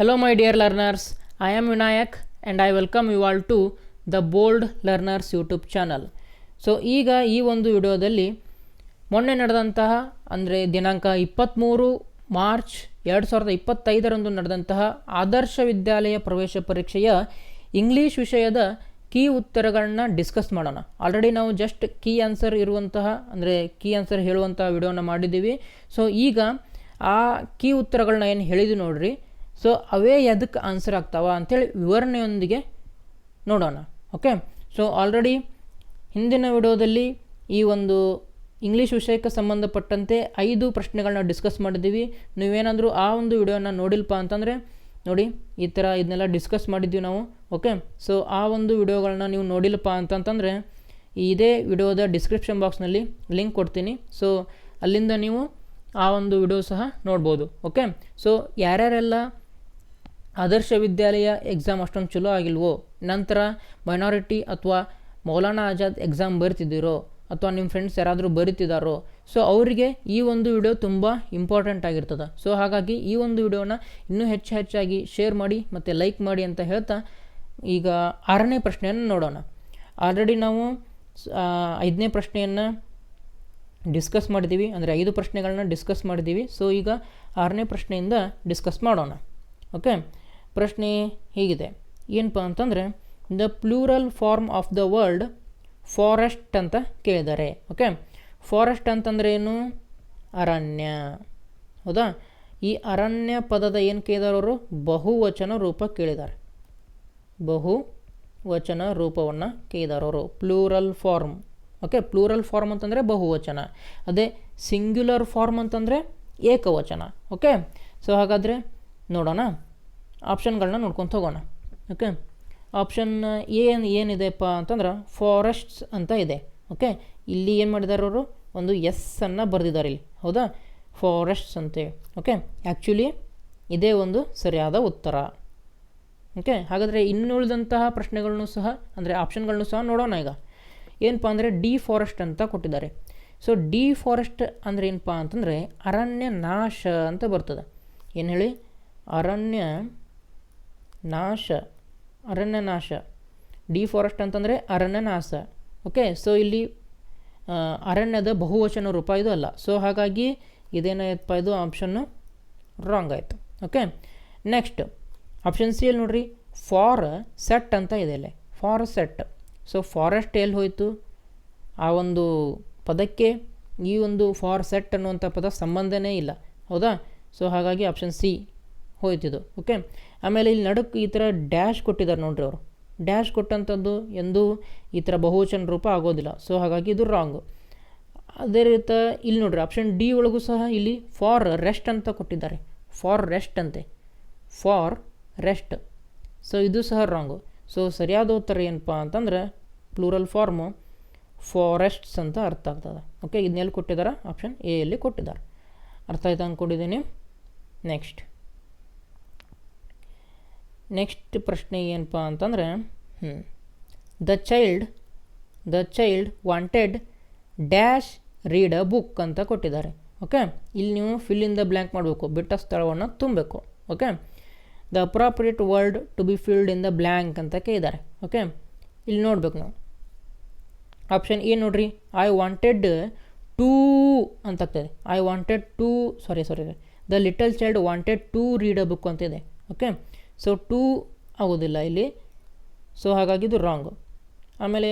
Hello, my dear learners. I am Vinayak and I welcome you all to the Bold Learners YouTube channel so ಈಗ ಈ ಒಂದು ವಿಡಿಯೋದಲ್ಲಿ ಮೊನ್ನೆ ನಡೆದಂತಹ ಅಂದರೆ ದಿನಾಂಕ ಇಪ್ಪತ್ತ್ಮೂರು ಮಾರ್ಚ್ ಎರಡು ಸಾವಿರದ ಇಪ್ಪತ್ತೈದರಂದು ನಡೆದಂತಹ ಆದರ್ಶ ವಿದ್ಯಾಲಯ ಪ್ರವೇಶ ಪರೀಕ್ಷೆಯ ಇಂಗ್ಲೀಷ್ ವಿಷಯದ ಕೀ ಉತ್ತರಗಳನ್ನ ಡಿಸ್ಕಸ್ ಮಾಡೋಣ. ಆಲ್ರೆಡಿ ನಾವು ಜಸ್ಟ್ ಕೀ ಆನ್ಸರ್ ಇರುವಂತಹ ಅಂದರೆ ಕೀ ಆನ್ಸರ್ ಹೇಳುವಂತಹ ವಿಡಿಯೋನ ಮಾಡಿದ್ದೀವಿ. ಸೊ ಈಗ ಆ ಕೀ ಉತ್ತರಗಳನ್ನ ಏನು ಹೇಳಿದ್ವಿ ನೋಡ್ರಿ? ಸೊ ಅವೇ ಎದಕ್ಕೆ ಆನ್ಸರ್ ಆಗ್ತಾವ ಅಂಥೇಳಿ ವಿವರಣೆಯೊಂದಿಗೆ ನೋಡೋಣ ಓಕೆ ಸೊ ಆಲ್ರೆಡಿ ಹಿಂದಿನ ವಿಡಿಯೋದಲ್ಲಿ ಈ ಒಂದು ಇಂಗ್ಲೀಷ್ ವಿಷಯಕ್ಕೆ ಸಂಬಂಧಪಟ್ಟಂತೆ ಐದು ಪ್ರಶ್ನೆಗಳನ್ನ ಡಿಸ್ಕಸ್ ಮಾಡಿದ್ದೀವಿ. ನೀವೇನಾದರೂ ಆ ಒಂದು ವಿಡಿಯೋನ ನೋಡಿಲ್ಪ ಅಂತಂದರೆ, ನೋಡಿ, ಈ ಥರ ಇದನ್ನೆಲ್ಲ ಡಿಸ್ಕಸ್ ಮಾಡಿದ್ದೀವಿ ನಾವು ಓಕೆ ಸೊ ಆ ಒಂದು ವಿಡಿಯೋಗಳನ್ನ ನೀವು ನೋಡಿಲ್ಲಪ್ಪ ಅಂತಂತಂದರೆ, ಇದೇ ವಿಡಿಯೋದ ಡಿಸ್ಕ್ರಿಪ್ಷನ್ ಬಾಕ್ಸ್ನಲ್ಲಿ ಲಿಂಕ್ ಕೊಡ್ತೀನಿ. ಸೊ ಅಲ್ಲಿಂದ ನೀವು ಆ ಒಂದು ವಿಡಿಯೋ ಸಹ ನೋಡ್ಬೋದು ಓಕೆ ಸೊ ಯಾರ್ಯಾರೆಲ್ಲ ಆದರ್ಶ ವಿದ್ಯಾಲಯ ಎಕ್ಸಾಮ್ ಅಷ್ಟೊಂದು ಚಲೋ ಆಗಿಲ್ವೋ? ನಂತರ ಮೈನಾರಿಟಿ ಅಥವಾ ಮೌಲಾನಾ ಆಜಾದ್ ಎಕ್ಸಾಮ್ ಬರಿತಿದ್ದೀರೋ? ಅಥವಾ ನಿಮ್ಮ ಫ್ರೆಂಡ್ಸ್ ಯಾರಾದರೂ ಬರಿತಿದ್ದಾರೋ? ಸೊ ಅವರಿಗೆ ಈ ಒಂದು ವಿಡಿಯೋ ತುಂಬ ಇಂಪಾರ್ಟೆಂಟ್ ಆಗಿರ್ತದೆ. ಸೊ ಹಾಗಾಗಿ ಈ ಒಂದು ವಿಡಿಯೋನ ಇನ್ನೂ ಹೆಚ್ಚು ಹೆಚ್ಚಾಗಿ ಶೇರ್ ಮಾಡಿ ಮತ್ತು ಲೈಕ್ ಮಾಡಿ ಅಂತ ಹೇಳ್ತಾ ಈಗ ಆರನೇ ಪ್ರಶ್ನೆಯನ್ನು ನೋಡೋಣ. ಆಲ್ರೆಡಿ ನಾವು ಐದನೇ ಪ್ರಶ್ನೆಯನ್ನು ಡಿಸ್ಕಸ್ ಮಾಡಿದ್ದೀವಿ. ಅಂದರೆ ಐದು ಪ್ರಶ್ನೆಗಳನ್ನ ಡಿಸ್ಕಸ್ ಮಾಡಿದ್ದೀವಿ. ಸೊ ಈಗ ಆರನೇ ಪ್ರಶ್ನೆಯಿಂದ ಡಿಸ್ಕಸ್ ಮಾಡೋಣ. ಓಕೆ ಪ್ರಶ್ನೆ ಹೀಗಿದೆ. ಏನಪ್ಪ ಅಂತಂದರೆ the plural form of the word forest ಅಂತ ಕೇಳಿದ್ದಾರೆ. ಓಕೆ ಫಾರೆಸ್ಟ್ ಅಂತಂದರೆ ಏನು? ಅರಣ್ಯ. ಹೌದಾ? ಈ ಅರಣ್ಯ ಪದದ ಏನು ಕೇಳಿದಾರೆ ಅವರು? ಬಹುವಚನ ರೂಪ ಕೇಳಿದ್ದಾರೆ. ಬಹು ವಚನ ರೂಪವನ್ನು ಕೇಳಿದಾರವರು plural form okay plural form ಅಂತಂದರೆ ಬಹುವಚನ. ಅದೇ ಸಿಂಗ್ಯುಲರ್ ಫಾರ್ಮ್ ಅಂತಂದರೆ ಏಕವಚನ. ಓಕೆ ಸೊ ಹಾಗಾದರೆ ನೋಡೋಣ. ಆಪ್ಷನ್ಗಳನ್ನ ನೋಡ್ಕೊತ ಹೋಗೋಣ ಓಕೆ ಆಪ್ಷನ್ ಏನು ಏನಿದೆಪ್ಪ ಅಂತಂದ್ರೆ ಫಾರೆಸ್ಟ್ಸ್ ಅಂತ ಇದೆ. ಓಕೆ ಇಲ್ಲಿ ಏನು ಮಾಡಿದ್ದಾರೆ ಅವರು? ಒಂದು ಎಸ್ ಅನ್ನು ಬರೆದಿದ್ದಾರೆ ಇಲ್ಲಿ. ಹೌದಾ? ಫಾರೆಸ್ಟ್ಸ್ ಅಂತೇಳಿ. ಓಕೆ ಆ್ಯಕ್ಚುಲಿ ಇದೇ ಒಂದು ಸರಿಯಾದ ಉತ್ತರ. ಓಕೆ ಹಾಗಾದರೆ ಇನ್ನುಳಿದಂತಹ ಪ್ರಶ್ನೆಗಳನ್ನು ಸಹ, ಅಂದರೆ ಆಪ್ಷನ್ಗಳನ್ನು ಸಹ ನೋಡೋಣ ಈಗ. ಏನಪ್ಪ ಅಂದರೆ ಡಿ ಫಾರೆಸ್ಟ್ ಅಂತ ಕೊಟ್ಟಿದ್ದಾರೆ. ಸೊ ಡಿ ಫಾರೆಸ್ಟ್ ಅಂದರೆ ಏನಪ್ಪ ಅಂತಂದರೆ ಅರಣ್ಯ ನಾಶ ಅಂತ ಬರ್ತದೆ. ಏನು ಹೇಳಿ? ಅರಣ್ಯ ನಾಶ ಅರಣ್ಯ ನಾಶ ಡಿ ಫಾರೆಸ್ಟ್ ಅಂತಂದರೆ ಅರಣ್ಯ ನಾಶ ಓಕೆ ಸೊ ಇಲ್ಲಿ ಅರಣ್ಯದ ಬಹುವಚನ ರೂಪ ಇದು ಅಲ್ಲ. ಸೊ ಹಾಗಾಗಿ ಇದೇನಾಯ್ತಪ್ಪ ಇದು ಆಪ್ಷನ್ನು ರಾಂಗ್ ಆಯಿತು. ಓಕೆ ನೆಕ್ಸ್ಟ್ ಆಪ್ಷನ್ ಸಿ ಅಲ್ಲಿ ನೋಡ್ರಿ. ಫಾರ್ ಸೆಟ್ ಅಂತ ಇದೆ ಇಲ್ಲಿ. ಫಾರ್ ಸೆಟ್ ಸೊ ಫಾರೆಸ್ಟ್ ಎಲ್ಲಿ ಹೋಯಿತು? ಆ ಒಂದು ಪದಕ್ಕೆ ಈ ಒಂದು ಫಾರ್ ಸೆಟ್ ಅನ್ನುವಂಥ ಪದ ಸಂಬಂಧನೇ ಇಲ್ಲ. ಹೌದಾ? ಸೊ ಹಾಗಾಗಿ ಆಪ್ಷನ್ ಸಿ ಹೋಯ್ತಿದು. ಓಕೆ ಆಮೇಲೆ ಇಲ್ಲಿ ನಡುಕ್ ಈ ಥರ ಡ್ಯಾಶ್ ಕೊಟ್ಟಿದ್ದಾರೆ ನೋಡ್ರಿ ಅವರು. ಡ್ಯಾಶ್ ಕೊಟ್ಟಂಥದ್ದು ಎಂದೂ ಈ ಥರ ಬಹುವಚನ ರೂಪ ಆಗೋದಿಲ್ಲ. ಸೊ ಹಾಗಾಗಿ ಇದು ರಾಂಗು ಅದೇ ರೀತಿ ಇಲ್ಲಿ ನೋಡ್ರಿ ಆಪ್ಷನ್ ಡಿ ಒಳಗೂ ಸಹ ಇಲ್ಲಿ ಫಾರ್ ರೆಸ್ಟ್ ಅಂತ ಕೊಟ್ಟಿದ್ದಾರೆ. ಫಾರ್ ರೆಸ್ಟ್ ಅಂತೆ. ಫಾರ್ ರೆಸ್ಟ್ ಸೊ ಇದು ಸಹ ರಾಂಗು ಸೊ ಸರಿಯಾದ ಉತ್ತರ ಏನಪ್ಪ ಅಂತಂದ್ರೆ ಪ್ಲೂರಲ್ ಫಾರ್ಮು ಫಾರೆಸ್ಟ್ಸ್ ಅಂತ ಅರ್ಥ ಆಗ್ತದೆ. ಓಕೆ ಇದನ್ನೆಲ್ಲಿ ಕೊಟ್ಟಿದ್ದಾರೆ? ಆಪ್ಷನ್ ಎ ಅಲ್ಲಿ ಕೊಟ್ಟಿದ್ದಾರೆ. ಅರ್ಥ ಆಯ್ತು ಅಂದ್ಕೊಂಡಿದ್ದೀನಿ ನೆಕ್ಸ್ಟ್ ನೆಕ್ಸ್ಟ್ ಪ್ರಶ್ನೆ ಏನಪ್ಪ ಅಂತಂದರೆ ಹ್ಞೂ the child the child wanted dash read a book ಅಂತ ಕೊಟ್ಟಿದ್ದಾರೆ. ಓಕೆ? ಇಲ್ಲಿ ನೀವು ಫಿಲ್ ಇನ್ ದ ಬ್ಲ್ಯಾಂಕ್ ಮಾಡಬೇಕು. ಬಿಟ್ಟ ಸ್ಥಳವನ್ನು ತುಂಬಬೇಕು. Okay? The appropriate word to be filled in the blank ಅಂತ ಕೇಳಿದ್ದಾರೆ. ಓಕೆ? ಇಲ್ಲಿ ನೋಡ್ಬೇಕು ನಾವು. ಆಪ್ಷನ್ ಎ ನೋಡ್ರಿ. ಐ ವಾಂಟೆಡ್ ಟೂ ಅಂತ ಆಗ್ತದೆ I wanted to sorry sorry. The little child wanted to read a book ಅಂತ ಇದೆ. ಓಕೆ? ಸೊ ಟೂ ಆಗೋದಿಲ್ಲ ಇಲ್ಲಿ. ಸೊ ಹಾಗಾಗಿ ಇದು ರಾಂಗು ಆಮೇಲೆ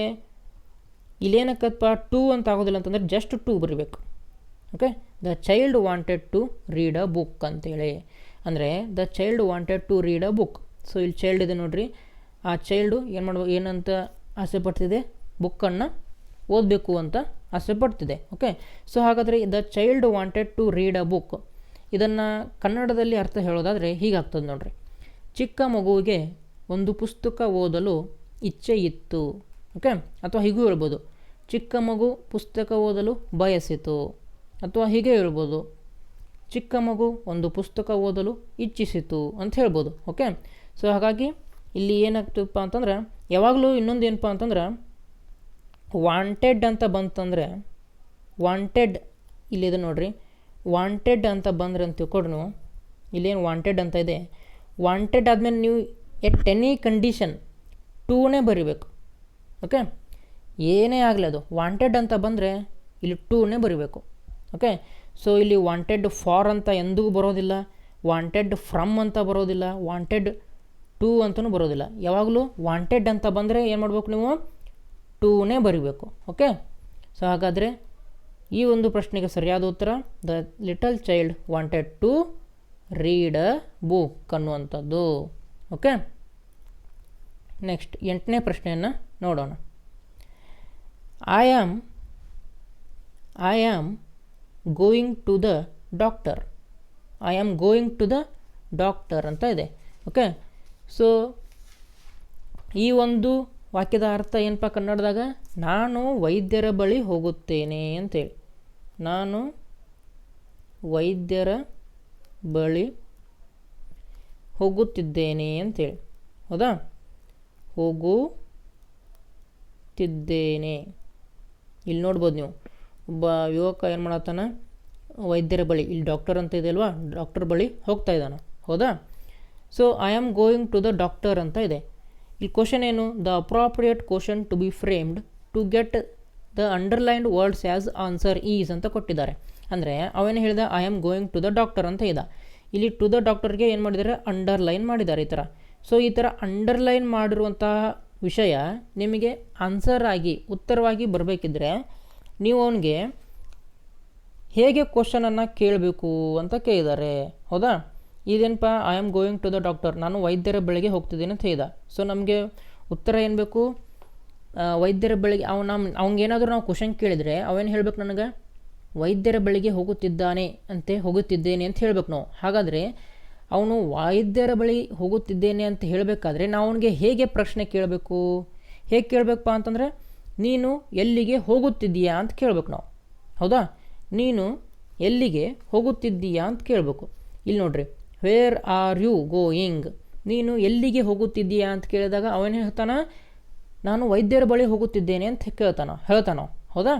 ಇಲ್ಲೇನಕ್ಕಪ್ಪ ಟೂ ಅಂತ ಆಗೋದಿಲ್ಲ ಅಂತಂದರೆ ಜಸ್ಟ್ ಟೂ ಬರಬೇಕು. Okay the child wanted to read a book ಅಂತೇಳಿ. ಅಂದರೆ the child wanted to read a book so ಇಲ್ಲಿ ಚೈಲ್ಡ್ ಇದೆ ನೋಡ್ರಿ. ಆ ಚೈಲ್ಡು ಏನು ಮಾಡ್ಬೋದು ಏನಂತ ಆಸೆ ಪಡ್ತಿದೆ? ಬುಕ್ಕನ್ನು ಓದಬೇಕು ಅಂತ ಆಸೆ ಪಡ್ತಿದೆ. ಓಕೆ ಸೊ ಹಾಗಾದರೆ the child wanted to read a book ಇದನ್ನು ಕನ್ನಡದಲ್ಲಿ ಅರ್ಥ ಹೇಳೋದಾದರೆ ಹೀಗಾಗ್ತದೆ ನೋಡ್ರಿ. ಚಿಕ್ಕ ಮಗುವಿಗೆ ಒಂದು ಪುಸ್ತಕ ಓದಲು ಇಚ್ಛೆ ಇತ್ತು ಓಕೆ ಅಥವಾ ಹೀಗೂ ಹೇಳ್ಬೋದು. ಚಿಕ್ಕ ಮಗು ಪುಸ್ತಕ ಓದಲು ಬಯಸಿತು. ಅಥವಾ ಹೀಗೆ ಹೇಳ್ಬೋದು. ಚಿಕ್ಕ ಮಗು ಒಂದು ಪುಸ್ತಕ ಓದಲು ಇಚ್ಛಿಸಿತು ಅಂತ ಹೇಳ್ಬೋದು. ಓಕೆ ಸೊ ಹಾಗಾಗಿ ಇಲ್ಲಿ ಏನಾಗ್ತಪ್ಪ ಅಂತಂದ್ರೆ, ಯಾವಾಗಲೂ ಇನ್ನೊಂದು ಏನಪ್ಪ ಅಂತಂದ್ರೆ ವಾಂಟೆಡ್ ಅಂತ ಬಂತಂದರೆ ವಾಂಟೆಡ್ ಇಲ್ಲಿದೆ ನೋಡ್ರಿ. ವಾಂಟೆಡ್ ಅಂತ ಬಂದ್ರೆ ಅಂತ ತಿಳ್ಕೊಡ್ರಿ ನೀವು ಇಲ್ಲೇನು ವಾಂಟೆಡ್ ಅಂತ ಇದೆ? ವಾಂಟೆಡ್ ಆದಮೇಲೆ ನೀವು ಎಟ್ ಎನಿ ಕಂಡೀಷನ್ ಟೂನೇ ಬರಿಬೇಕು. ಓಕೆ ಏನೇ ಆಗಲಿ ಅದು. ವಾಂಟೆಡ್ ಅಂತ ಬಂದರೆ ಇಲ್ಲಿ ಟೂನೇ ಬರಿಬೇಕು. ಓಕೆ ಸೊ ಇಲ್ಲಿ ವಾಂಟೆಡ್ ಫಾರ್ ಅಂತ ಎಂದಿಗೂ ಬರೋದಿಲ್ಲ. ವಾಂಟೆಡ್ ಫ್ರಮ್ ಅಂತ ಬರೋದಿಲ್ಲ. ವಾಂಟೆಡ್ ಟೂ ಅಂತಲೂ ಬರೋದಿಲ್ಲ. ಯಾವಾಗಲೂ ವಾಂಟೆಡ್ ಅಂತ ಬಂದರೆ ಏನು ಮಾಡಬೇಕು ನೀವು? ಟೂನೇ ಬರಿಬೇಕು. ಓಕೆ ಸೊ ಹಾಗಾದರೆ ಈ ಒಂದು ಪ್ರಶ್ನೆಗೆ ಸರಿಯಾದ ಉತ್ತರ. The little child wanted to read a book ಅನ್ನುವಂಥದ್ದು. ಓಕೆ ನೆಕ್ಸ್ಟ್ ಎಂಟನೇ ಪ್ರಶ್ನೆಯನ್ನು ನೋಡೋಣ. I am I am going to the doctor I am going to the doctor ಅಂತ ಇದೆ. ಓಕೆ ಸೊ ಈ ಒಂದು ವಾಕ್ಯದ ಅರ್ಥ ಏನಪ್ಪ ಕನ್ನಡದಾಗ? ನಾನು ವೈದ್ಯರ ಬಳಿ ಹೋಗುತ್ತೇನೆ ಅಂತೇಳಿ ನಾನು ವೈದ್ಯರ ಬಳಿ ಹೋಗುತ್ತಿದ್ದೇನೆ ಅಂತೇಳಿ. ಹೌದಾ? ಹೋಗುತ್ತಿದ್ದೇನೆ. ಇಲ್ಲಿ ನೋಡ್ಬೋದು ನೀವು. ಒಬ್ಬ ಯುವಕ ಏನು ಮಾಡತ್ತಾನ ವೈದ್ಯರ ಬಳಿ. ಇಲ್ಲಿ ಡಾಕ್ಟರ್ ಅಂತ ಇದೆ ಅಲ್ವಾ? ಡಾಕ್ಟರ್ ಬಳಿ ಹೋಗ್ತಾ ಇದ್ದಾನೆ. ಹೌದಾ? So I am going to the doctor ಅಂತ ಇದೆ. ಇಲ್ಲಿ ಕ್ವಶನ್ ಏನು? The appropriate question to be framed to get the underlined words as answer is ಅಂತ ಕೊಟ್ಟಿದ್ದಾರೆ. ಅಂದರೆ ಅವೇನು ಹೇಳಿದ I am going to the doctor ಅಂತ ಇದ್ದ ಇಲ್ಲಿ ಟು ದ ಡಾಕ್ಟರ್ಗೆ ಏನು ಮಾಡಿದ್ದಾರೆ ಅಂಡರ್ಲೈನ್ ಮಾಡಿದ್ದಾರೆ ಈ ಥರ ಸೊ ಈ ಥರ ಅಂಡರ್ಲೈನ್ ಮಾಡಿರುವಂತಹ ವಿಷಯ ನಿಮಗೆ ಆನ್ಸರ್ ಆಗಿ, ಉತ್ತರವಾಗಿ ಬರಬೇಕಿದ್ರೆ ನೀವು ಅವನಿಗೆ ಹೇಗೆ ಕ್ವಶನನ್ನು ಕೇಳಬೇಕು ಅಂತ ಕೇಳಿದ್ದಾರೆ ಹೌದಾ? ಇದೇನಪ್ಪ I am going to the doctor ನಾನು ವೈದ್ಯರ ಬಳಿಗೆ ಹೋಗ್ತಿದ್ದೀನಿ ಅಂತ ಹೇಳಿದ. ಸೊ ನಮಗೆ ಉತ್ತರ ಏನು ಬೇಕು? ವೈದ್ಯರ ಬಳಿಗೆ ಅವ್ನು ನಮ್ಮ ಅವ್ನಿಗೇನಾದರೂ ನಾವು ಕ್ವಶನ್ ಕೇಳಿದರೆ ಅವೇನು ಹೇಳ್ಬೇಕು ನನಗೆ ವೈದ್ಯರ ಬಳಿಗೆ ಹೋಗುತ್ತಿದ್ದಾನೆ ಅಂತೆ ಹೋಗುತ್ತಿದ್ದೇನೆ ಅಂತ ಹೇಳ್ಬೇಕು ನಾವು. ಹಾಗಾದರೆ ಅವನು ವೈದ್ಯರ ಬಳಿ ಹೋಗುತ್ತಿದ್ದೇನೆ ಅಂತ ಹೇಳಬೇಕಾದ್ರೆ ನಾವು ಅವನಿಗೆ ಹೇಗೆ ಪ್ರಶ್ನೆ ಕೇಳಬೇಕು? ಹೇಗೆ ಕೇಳಬೇಕಪ್ಪ ಅಂತಂದರೆ ನೀನು ಎಲ್ಲಿಗೆ ಹೋಗುತ್ತಿದ್ದೀಯಾ ಅಂತ ಕೇಳಬೇಕು ನಾವು. ಹೌದಾ? ನೀನು ಎಲ್ಲಿಗೆ ಹೋಗುತ್ತಿದ್ದೀಯಾ ಅಂತ ಕೇಳಬೇಕು. ಇಲ್ಲಿ ನೋಡ್ರಿ ವೇರ್ ಆರ್ ಯು ಗೋಯಿಂಗ್ ನೀನು ಎಲ್ಲಿಗೆ ಹೋಗುತ್ತಿದ್ದೀಯಾ ಅಂತ ಕೇಳಿದಾಗ ಅವನು ಹೇಳ್ತಾನ? ನಾನು ವೈದ್ಯರ ಬಳಿ ಹೋಗುತ್ತಿದ್ದೇನೆ ಅಂತ ಕೇಳ್ತಾನ, ಹೇಳ್ತಾನೋ ಹೌದಾ?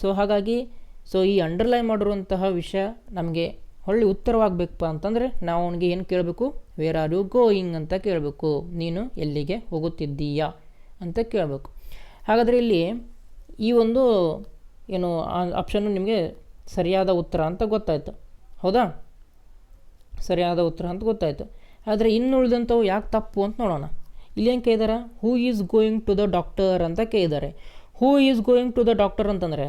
ಸೊ ಹಾಗಾಗಿ ಸೊ ಈ ಅಂಡರ್ಲೈನ್ ಮಾಡಿರುವಂತಹ ವಿಷಯ ನಮಗೆ ಹೊಳ್ಳಿ ಉತ್ತರವಾಗಬೇಕಪ್ಪ ಅಂತಂದರೆ ನಾವು ಅವನಿಗೆ ಏನು ಕೇಳಬೇಕು? ವೇರ್ ಆರ್ ಯು ಗೋಯಿಂಗ್ ಅಂತ ಕೇಳಬೇಕು. ನೀನು ಎಲ್ಲಿಗೆ ಹೋಗುತ್ತಿದ್ದೀಯಾ ಅಂತ ಕೇಳಬೇಕು. ಹಾಗಾದರೆ ಇಲ್ಲಿ ಈ ಒಂದು ಏನು ಆಪ್ಷನ್ನು ನಿಮಗೆ ಸರಿಯಾದ ಉತ್ತರ ಅಂತ ಗೊತ್ತಾಯಿತು. ಹೌದಾ? ಸರಿಯಾದ ಉತ್ತರ ಅಂತ ಗೊತ್ತಾಯಿತು. ಆದರೆ ಇನ್ನು ಉಳಿದಂಥವು ಯಾಕೆ ತಪ್ಪು ಅಂತ ನೋಡೋಣ. ಇಲ್ಲೇನು ಕೇಳಿದಾರೆ? Who is going to the doctor ಅಂತ ಕೇಳಿದ್ದಾರೆ who is going to the doctor ಅಂತಂದರೆ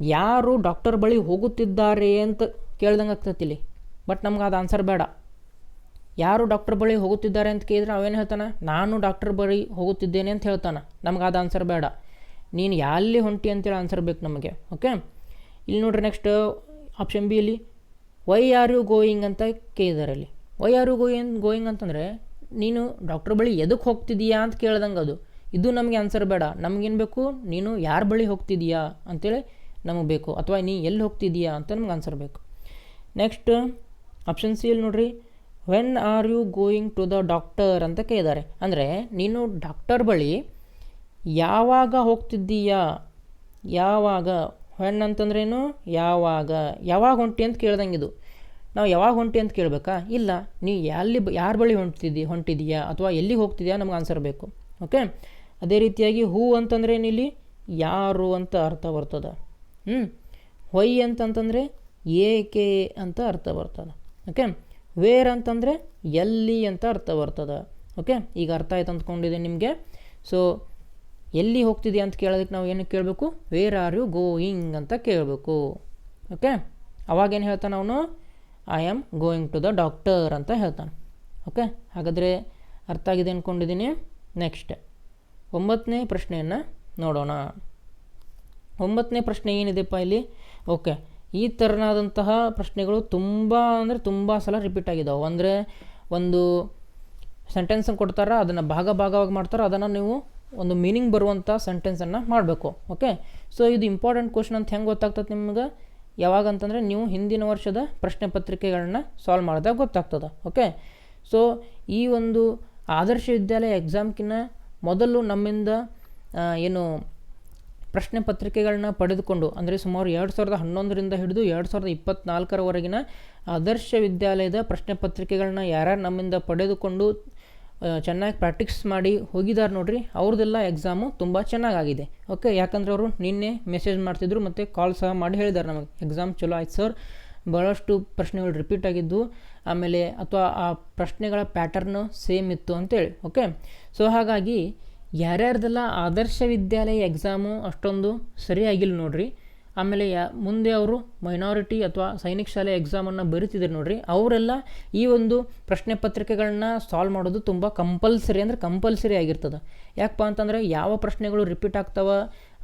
ಯಾರು ಡಾಕ್ಟರ್ ಬಳಿ ಹೋಗುತ್ತಿದ್ದಾರೆ ಅಂತ ಕೇಳ್ದಂಗೆ ಆಗ್ತೈತಿ ಬಟ್ ನಮ್ಗೆ ಅದು ಆನ್ಸರ್ ಬೇಡ. ಯಾರು ಡಾಕ್ಟರ್ ಬಳಿ ಹೋಗುತ್ತಿದ್ದಾರೆ ಅಂತ ಕೇಳಿದ್ರೆ ಅವೇನು ಹೇಳ್ತಾನೆ? ನಾನು ಡಾಕ್ಟರ್ ಬಳಿ ಹೋಗುತ್ತಿದ್ದೇನೆ ಅಂತ ಹೇಳ್ತಾನೆ. ನಮ್ಗೆ ಅದು ಆನ್ಸರ್ ಬೇಡ. ನೀನು ಎಲ್ಲಿ ಹೊಂಟಿ ಅಂತೇಳಿ ಆನ್ಸರ್ ಬೇಕು ನಮಗೆ. ಓಕೆ ಇಲ್ಲಿ ನೋಡ್ರಿ ನೆಕ್ಸ್ಟ್ ಆಪ್ಷನ್ ಬಿ ಇಲ್ಲಿ ವೈ ಆರ್ ಯು ಗೋಯಿಂಗ್ ಅಂತ ಕೇಳಿದಾರೆ ಅಲ್ಲಿ. Why are you going going ಅಂತಂದರೆ, ನೀನು ಡಾಕ್ಟರ್ ಬಳಿ ಎದಕ್ಕೆ ಹೋಗ್ತಿದೀಯಾ ಅಂತ ಕೇಳ್ದಂಗೆ ಅದು. ಇದು ನಮಗೆ ಆನ್ಸರ್ ಬೇಡ. ನಮಗೇನು ಬೇಕು? ನೀನು ಯಾರ ಬಳಿ ಹೋಗ್ತಿದೀಯಾ? ಅಂತೇಳಿ ನಮಗೆ ಬೇಕು ಅಥವಾ ನೀ ಎಲ್ಲಿ ಹೋಗ್ತಿದೀಯಾ ಅಂತ ನಮ್ಗೆ ಆನ್ಸರ್ ಬೇಕು. ನೆಕ್ಸ್ಟ್ ಆಪ್ಷನ್ ಸಿ ಇಲ್ಲಿ ನೋಡ್ರಿ. When are you going to the doctor ಅಂತ ಕೇಳಿದ್ದಾರೆ. ಅಂದರೆ ನೀನು ಡಾಕ್ಟರ್ ಬಳಿ ಯಾವಾಗ ಹೋಗ್ತಿದ್ದೀಯಾ? ಯಾವಾಗ? ವೆನ್ ಅಂತಂದ್ರೇನು ಯಾವಾಗ? ಯಾವಾಗ ಹೊಂಟಿ ಅಂತ ಕೇಳ್ದಂಗೆ ಇದು. ನಾವು ಯಾವಾಗ ಹೊಂಟಿ ಅಂತ ಕೇಳಬೇಕಾ? ಇಲ್ಲ, ನೀ ಎಲ್ಲಿ ಯಾರ ಬಳಿ ಹೊಂಟಿದ್ದಿ ಹೊಂಟಿದೀಯಾ? ಅಥವಾ ಎಲ್ಲಿಗೆ ಹೋಗ್ತಿದೆಯಾ? ನಮ್ಗೆ ಆನ್ಸರ್ ಬೇಕು. ಓಕೆ ಅದೇ ರೀತಿಯಾಗಿ ಹೂ ಅಂತಂದ್ರೆ ಏನಿಲ್ಲಿ ಯಾರು ಅಂತ ಅರ್ಥ ಬರ್ತದೆ. ಹ್ಞೂ ಹೊಯ್ ಅಂತಂತಂದರೆ ಏಕೆ ಅಂತ ಅರ್ಥ ಬರ್ತದೆ. ಓಕೆ? ವೇರ್ ಅಂತಂದರೆ ಎಲ್ಲಿ ಅಂತ ಅರ್ಥ ಬರ್ತದೆ. ಓಕೆ? ಈಗ ಅರ್ಥ ಆಯ್ತು ಅಂದ್ಕೊಂಡಿದ್ದೀನಿ ನಿಮಗೆ. ಸೊ ಎಲ್ಲಿ ಹೋಗ್ತಿದ್ಯಾ ಅಂತ ಕೇಳೋದಕ್ಕೆ ನಾವು ಏನು ಕೇಳಬೇಕು? ವೇರ್ ಆರ್ ಯು ಗೋಯಿಂಗ್ ಅಂತ ಕೇಳಬೇಕು. ಓಕೆ? ಅವಾಗೇನು ಹೇಳ್ತಾನೆ ಅವನು? I am going to the doctor ಅಂತ ಹೇಳ್ತಾನೆ. ಓಕೆ? ಹಾಗಾದರೆ ಅರ್ಥ ಆಗಿದೆ ಅಂದ್ಕೊಂಡಿದ್ದೀನಿ. ನೆಕ್ಸ್ಟ್. ಒಂಬತ್ತನೇ ಪ್ರಶ್ನೆಯನ್ನು ನೋಡೋಣ. ಒಂಬತ್ತನೇ ಪ್ರಶ್ನೆ ಏನಿದೆಪ್ಪ ಇಲ್ಲಿ? ಓಕೆ ಈ ಥರನಾದಂತಹ ಪ್ರಶ್ನೆಗಳು ತುಂಬ ಅಂದರೆ ತುಂಬ ಸಲ ರಿಪೀಟ್ ಆಗಿದ್ದಾವೆ ಅಂದರೆ ಒಂದು ಸೆಂಟೆನ್ಸನ್ನು ಕೊಡ್ತಾರೆ, ಅದನ್ನು ಭಾಗ ಭಾಗವಾಗಿ ಮಾಡ್ತಾರೆ, ಅದನ್ನು ನೀವು ಒಂದು ಮೀನಿಂಗ್ ಬರುವಂಥ ಸೆಂಟೆನ್ಸನ್ನು ಮಾಡಬೇಕು. ಓಕೆ ಸೊ ಇದು ಇಂಪಾರ್ಟೆಂಟ್ ಕ್ವಶನ್ ಅಂತ ಹೆಂಗೆ ಗೊತ್ತಾಗ್ತದೆ ನಿಮ್ಗೆ? ಯಾವಾಗ ಅಂತಂದರೆ ನೀವು ಹಿಂದಿನ ವರ್ಷದ ಪ್ರಶ್ನೆ ಪತ್ರಿಕೆಗಳನ್ನ ಸಾಲ್ವ್ ಮಾಡಿದಾಗ ಗೊತ್ತಾಗ್ತದೆ. ಓಕೆ ಸೊ ಈ ಒಂದು ಆದರ್ಶ ವಿದ್ಯಾಲಯ ಎಕ್ಸಾಮ್ಕಿನ್ನ ಮೊದಲು ನಮ್ಮಿಂದ ಏನು ಪ್ರಶ್ನೆ ಪತ್ರಿಕೆಗಳನ್ನ ಪಡೆದುಕೊಂಡು, ಅಂದರೆ ಸುಮಾರು ಎರಡು ಸಾವಿರದ ಹನ್ನೊಂದರಿಂದ ಹಿಡಿದು ಎರಡು ಸಾವಿರದ ಇಪ್ಪತ್ತ್ನಾಲ್ಕರವರೆಗಿನ ಆದರ್ಶ ವಿದ್ಯಾಲಯದ ಪ್ರಶ್ನೆ ಪತ್ರಿಕೆಗಳನ್ನ ಯಾರ್ಯಾರು ನಮ್ಮಿಂದ ಪಡೆದುಕೊಂಡು ಚೆನ್ನಾಗಿ ಪ್ರಾಕ್ಟೀಸ್ ಮಾಡಿ ಹೋಗಿದ್ದಾರೆ ನೋಡಿರಿ ಅವ್ರದ್ದೆಲ್ಲ ಎಕ್ಸಾಮು ತುಂಬ ಚೆನ್ನಾಗಾಗಿದೆ. ಓಕೆ ಯಾಕಂದ್ರೆ ಅವರು ನಿನ್ನೆ ಮೆಸೇಜ್ ಮಾಡ್ತಿದ್ರು ಮತ್ತು ಕಾಲ್ ಸಹ ಮಾಡಿ ಹೇಳಿದ್ದಾರೆ ನಮಗೆ. ಎಕ್ಸಾಮ್ ಚಲೋ ಆಯ್ತು ಸರ್ ಭಾಳಷ್ಟು ಪ್ರಶ್ನೆಗಳು ರಿಪೀಟ್ ಆಗಿದ್ದು, ಆಮೇಲೆ ಅಥವಾ ಆ ಪ್ರಶ್ನೆಗಳ ಪ್ಯಾಟರ್ನು ಸೇಮ್ ಇತ್ತು ಅಂತೇಳಿ. ಓಕೆ ಸೊ ಹಾಗಾಗಿ ಯಾರ್ಯಾರ್ದೆಲ್ಲ ಆದರ್ಶ ವಿದ್ಯಾಲಯ ಎಕ್ಸಾಮು ಅಷ್ಟೊಂದು ಸರಿಯಾಗಿಲ್ಲ ನೋಡ್ರಿ. ಆಮೇಲೆ ಯಾ, ಮುಂದೆ ಅವರು ಮೈನಾರಿಟಿ ಅಥವಾ ಸೈನಿಕ ಶಾಲೆ ಎಕ್ಸಾಮನ್ನು ಬರೀತಿದ್ರು ನೋಡಿರಿ. ಅವರೆಲ್ಲ ಈ ಒಂದು ಪ್ರಶ್ನೆ ಪತ್ರಿಕೆಗಳನ್ನ ಸಾಲ್ವ್ ಮಾಡೋದು ತುಂಬ ಕಂಪಲ್ಸರಿ ಅಂದರೆ ಕಂಪಲ್ಸರಿ ಆಗಿರ್ತದೆ. ಯಾಕಪ್ಪ ಅಂತಂದರೆ ಯಾವ ಪ್ರಶ್ನೆಗಳು ರಿಪೀಟ್ ಆಗ್ತಾವ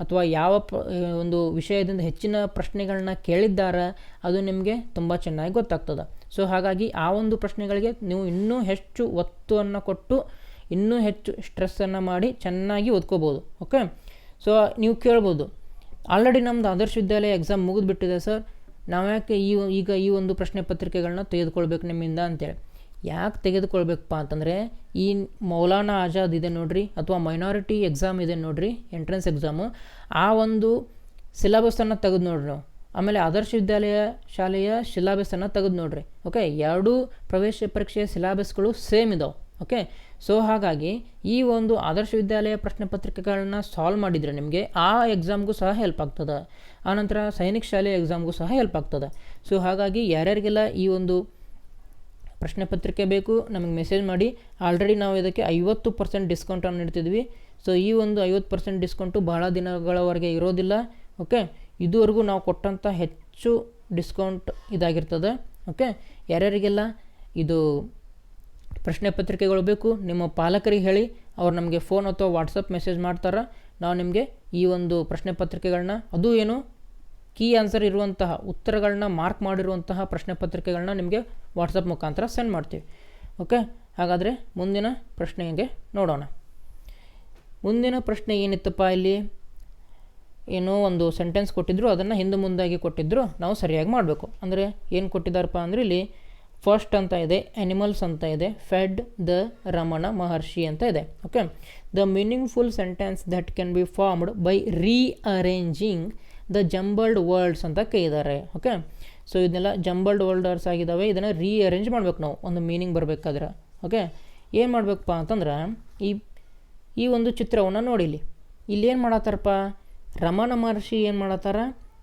ಅಥವಾ ಯಾವ ಪ ಒಂದು ವಿಷಯದಿಂದ ಹೆಚ್ಚಿನ ಪ್ರಶ್ನೆಗಳನ್ನ ಕೇಳಿದ್ದಾರೆ ಅದು ನಿಮಗೆ ತುಂಬ ಚೆನ್ನಾಗಿ ಗೊತ್ತಾಗ್ತದೆ. ಸೊ ಹಾಗಾಗಿ ಆ ಒಂದು ಪ್ರಶ್ನೆಗಳಿಗೆ ನೀವು ಇನ್ನೂ ಹೆಚ್ಚು ಒತ್ತನ್ನು ಕೊಟ್ಟು ಇನ್ನೂ ಹೆಚ್ಚು ಸ್ಟ್ರೆಸ್ಸನ್ನು ಮಾಡಿ ಚೆನ್ನಾಗಿ ಓದ್ಕೋಬೋದು ಓಕೆ ಸೊ ನೀವು ಕೇಳ್ಬೋದು ಆಲ್ರೆಡಿ ನಮ್ಮದು ಆದರ್ಶ ವಿದ್ಯಾಲಯ ಎಕ್ಸಾಮ್ ಮುಗಿದ್ಬಿಟ್ಟಿದೆ ಸರ್ ನಾವು ಯಾಕೆ ಈ ಈಗ ಈ ಒಂದು ಪ್ರಶ್ನೆ ಪತ್ರಿಕೆಗಳನ್ನ ತೆಗೆದುಕೊಳ್ಬೇಕು ನಿಮ್ಮಿಂದ ಅಂತೇಳಿ. ಯಾಕೆ ತೆಗೆದುಕೊಳ್ಬೇಕಪ್ಪ ಅಂತಂದರೆ, ಈ ಮೌಲಾನಾ ಆಜಾದ್ ಇದೆ ನೋಡ್ರಿ, ಅಥವಾ ಮೈನಾರಿಟಿ ಎಕ್ಸಾಮ್ ಇದೆ ನೋಡ್ರಿ ಎಂಟ್ರೆನ್ಸ್ ಎಕ್ಸಾಮು ಆ ಒಂದು ಸಿಲೆಬಸ್ಸನ್ನು ತೆಗೆದು ನೋಡ್ರಿ ನಾವು. ಆಮೇಲೆ ಆದರ್ಶ ವಿದ್ಯಾಲಯ ಶಾಲೆಯ ಸಿಲಾಬಸನ್ನು ತೆಗೆದು ನೋಡ್ರಿ ಓಕೆ ಎರಡೂ ಪ್ರವೇಶ ಪರೀಕ್ಷೆಯ ಸಿಲಾಬಸ್ಗಳು ಸೇಮ್ ಇದಾವೆ ಓಕೆ ಸೊ ಹಾಗಾಗಿ ಈ ಒಂದು ಆದರ್ಶ ವಿದ್ಯಾಲಯ ಪ್ರಶ್ನೆ ಪತ್ರಿಕೆಗಳನ್ನ ಸಾಲ್ವ್ ಮಾಡಿದರೆ ನಿಮಗೆ ಆ ಎಕ್ಸಾಮ್ಗೂ ಸಹ ಹೆಲ್ಪ್ ಆಗ್ತದೆ. ಆನಂತರ ಸೈನಿಕ ಶಾಲೆ ಎಕ್ಸಾಮ್ಗೂ ಸಹ ಹೆಲ್ಪ್ ಆಗ್ತದೆ. ಸೊ ಹಾಗಾಗಿ ಯಾರ್ಯಾರಿಗೆಲ್ಲ ಈ ಒಂದು ಪ್ರಶ್ನೆ ಪತ್ರಿಕೆ ಬೇಕು ನಮಗೆ ಮೆಸೇಜ್ ಮಾಡಿ. ಆಲ್ರೆಡಿ ನಾವು ಇದಕ್ಕೆ ಐವತ್ತು ಪರ್ಸೆಂಟ್ ಡಿಸ್ಕೌಂಟನ್ನು ನೀಡ್ತಿದ್ವಿ ಸೊ ಈ ಒಂದು ಐವತ್ತು ಪರ್ಸೆಂಟ್ ಡಿಸ್ಕೌಂಟು ಭಾಳ ದಿನಗಳವರೆಗೆ ಇರೋದಿಲ್ಲ. ಓಕೆ ಇದುವರೆಗೂ ನಾವು ಕೊಟ್ಟಂಥ ಹೆಚ್ಚು ಡಿಸ್ಕೌಂಟ್ ಇದಾಗಿರ್ತದೆ. ಓಕೆ ಯಾರ್ಯಾರಿಗೆಲ್ಲ ಇದು ಪ್ರಶ್ನೆ ಪತ್ರಿಕೆಗಳು ಬೇಕು, ನಿಮ್ಮ ಪಾಲಕರಿಗೆ ಹೇಳಿ, ಅವ್ರು ನಮಗೆ ಫೋನ್ ಅಥವಾ ವಾಟ್ಸಪ್ ಮೆಸೇಜ್ ಮಾಡ್ತಾರೆ. ನಾವು ನಿಮಗೆ ಈ ಒಂದು ಪ್ರಶ್ನೆ ಪತ್ರಿಕೆಗಳನ್ನ ಅದು ಏನು? ಕೀ ಆನ್ಸರ್ ಇರುವಂತಹ ಉತ್ತರಗಳನ್ನ ಮಾರ್ಕ್ ಮಾಡಿರುವಂತಹ ಪ್ರಶ್ನೆ ಪತ್ರಿಕೆಗಳನ್ನ ನಿಮಗೆ ವಾಟ್ಸಪ್ ಮುಖಾಂತರ ಸೆಂಡ್ ಮಾಡ್ತೀವಿ. ಓಕೆ ಹಾಗಾದರೆ ಮುಂದಿನ ಪ್ರಶ್ನೆಗೆ ನೋಡೋಣ. ಮುಂದಿನ ಪ್ರಶ್ನೆ ಏನಿತ್ತಪ್ಪ ಇಲ್ಲಿ? ಏನೋ ಒಂದು ಸೆಂಟೆನ್ಸ್ ಕೊಟ್ಟಿದ್ರು, ಅದನ್ನು ಹಿಂದೆ ಮುಂದಾಗಿ ಕೊಟ್ಟಿದ್ರು, ನಾವು ಸರಿಯಾಗಿ ಮಾಡಬೇಕು. ಅಂದರೆ ಏನು ಕೊಟ್ಟಿದ್ದಾರಪ್ಪ ಅಂದರೆ ಇಲ್ಲಿ ಫಸ್ಟ್ ಅಂತ ಇದೆ ಅನಿಮಲ್ಸ್ ಅಂತ ಇದೆ ಫೆಡ್ ದ ರಮಣ ಮಹರ್ಷಿ ಅಂತ ಇದೆ. Okay the meaningful sentence that can be formed by rearranging the jumbled words ಅಂತ ಕೈದಾರೆ. ಓಕೆ ಸೊ ಇದನ್ನೆಲ್ಲ ಜಂಬಲ್ಡ್ ವರ್ಲ್ಡರ್ಸ್ ಆಗಿದ್ದಾವೆ ಇದನ್ನು ರೀಅರೇಂಜ್ ಮಾಡ್ಬೇಕು ನಾವು. ಒಂದು ಮೀನಿಂಗ್ ಬರಬೇಕಾದ್ರೆ. ಓಕೆ ಏನು ಮಾಡಬೇಕಪ್ಪ ಅಂತಂದ್ರೆ, ಈ ಈ ಒಂದು ಚಿತ್ರವನ್ನು ನೋಡಿಲಿ ಏನು ಮಾಡತ್ತಾರಪ್ಪ? ರಮಣ ಮಹರ್ಷಿ ಏನು ಮಾಡತ್ತಾರ?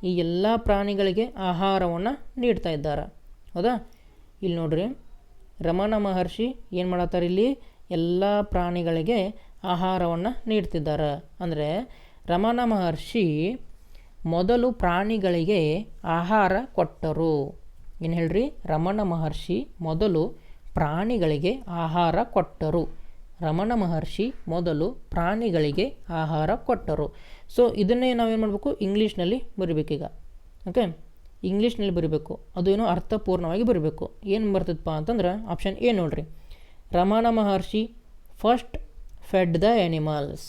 ಈ ಎಲ್ಲ ಪ್ರಾಣಿಗಳಿಗೆ ಆಹಾರವನ್ನು ನೀಡ್ತಾ ಇದ್ದಾರೆ. ಹೌದಾ? ಇಲ್ಲಿ ನೋಡ್ರಿ. ರಮಣ ಮಹರ್ಷಿ ಏನು ಮಾಡತ್ತಾರೆ ಇಲ್ಲಿ? ಎಲ್ಲ ಪ್ರಾಣಿಗಳಿಗೆ ಆಹಾರವನ್ನು ನೀಡ್ತಿದ್ದಾರೆ. ಅಂದರೆ ರಮಣ ಮಹರ್ಷಿ ಮೊದಲು ಪ್ರಾಣಿಗಳಿಗೆ ಆಹಾರ ಕೊಟ್ಟರು. ಏನು ಹೇಳ್ರಿ? ರಮಣ ಮಹರ್ಷಿ ಮೊದಲು ಪ್ರಾಣಿಗಳಿಗೆ ಆಹಾರ ಕೊಟ್ಟರು. ರಮಣ ಮಹರ್ಷಿ ಮೊದಲು ಪ್ರಾಣಿಗಳಿಗೆ ಆಹಾರ ಕೊಟ್ಟರು. ಸೊ ಇದನ್ನೇ ನಾವೇನು ಮಾಡಬೇಕು? ಇಂಗ್ಲೀಷ್ನಲ್ಲಿ ಬರಿಬೇಕೀಗ. ಓಕೆ ಇಂಗ್ಲೀಷ್ನಲ್ಲಿ ಬರಬೇಕು. ಅದು ಏನೋ ಅರ್ಥಪೂರ್ಣವಾಗಿ ಬರಬೇಕು. ಏನು ಬರ್ತದಪ್ಪ ಅಂತಂದ್ರೆ ಆಪ್ಷನ್ ಎ ನೋಡ್ರಿ. Ramana Maharshi first fed the animals